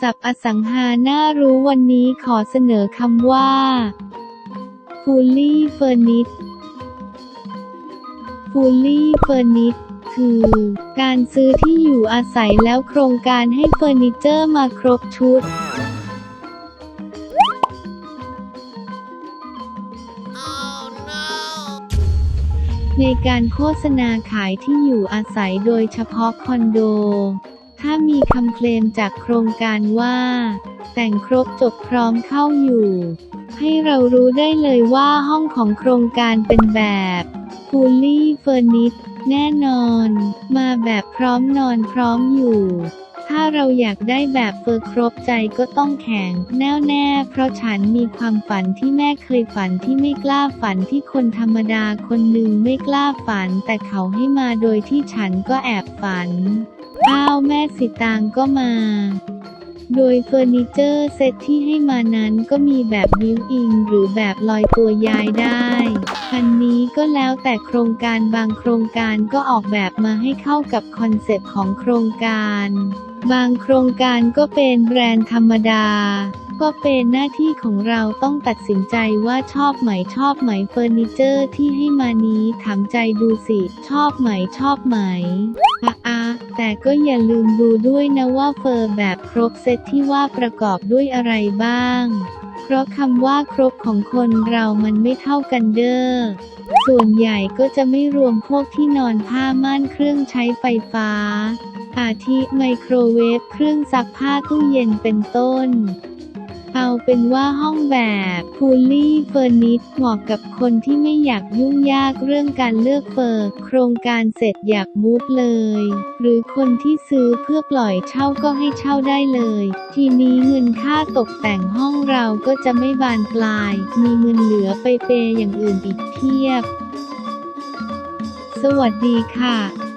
สับอสังหาน่ารู้วันนี้ขอเสนอคำว่า fully furnished fully furnished คือการซื้อที่อยู่อาศัยแล้วโครงการให้เฟอร์นิเจอร์มาครบชุด ในการโฆษณาขายที่อยู่อาศัยโดยเฉพาะคอนโด มีคำเคลมจากโครงการว่า แต่งครบจบพร้อมเข้าอยู่ ให้เรารู้ได้เลยว่าห้องของโครงการเป็นแบบ fully furnished แน่นอน มาแบบพร้อมนอนพร้อมอยู่ ถ้าเราอยากได้แบบเฟอร์ครบใจก็ต้องแข็งแน่วแน่ เพราะฉันมีความฝันที่แม่เคยฝันที่ไม่กล้าฝันที่คนธรรมดาคนหนึ่งไม่กล้าฝัน แต่เขาให้มาโดยที่ฉันก็แอบฝัน อ้าวแม่สิตางก็มา โดยเฟอร์นิเจอร์เซตที่ให้มานั้นก็มีแบบบิวอิง หรือแบบลอยตัวย้ายได้ อันนี้ก็แล้วแต่โครงการบางโครงการก็ออกแบบมาให้เข้ากับคอนเซปต์ของโครงการ บางโครงการก็เป็นแบรนด์ธรรมดาก็เป็นหน้าที่ของเราต้องตัดสินใจว่าชอบไหมชอบไหมเฟอร์นิเจอร์ที่ให้มานี้ถามใจดูสิ ชอบไหมชอบไหมอะอะ แต่ก็อย่าลืมดูด้วยนะว่าเฟอร์แบบครบเซตที่ว่าประกอบด้วยอะไรบ้าง เพราะคำว่าครบของคนเรามันไม่เท่ากันเด้อ ส่วนใหญ่ก็จะไม่รวมพวกที่นอนผ้าม่านเครื่องใช้ไฟฟ้า อาทิไมโครเวฟเครื่องซักผ้าตู้เย็นเป็นต้น เอาเป็นว่าห้องแบบ fully furnished เหมาะกับคนที่ไม่อยากยุ่งยากเรื่องการเลือกเฟอร์โครงการเสร็จอยากมูฟเลย หรือคนที่ซื้อเพื่อปล่อยเช่าก็ให้เช่าได้เลย ทีนี้เงินค่าตกแต่งห้องเราก็จะไม่บานปลาย มีเงินเหลือไปเปย์อย่างอื่นอีกเพียบ สวัสดีค่ะ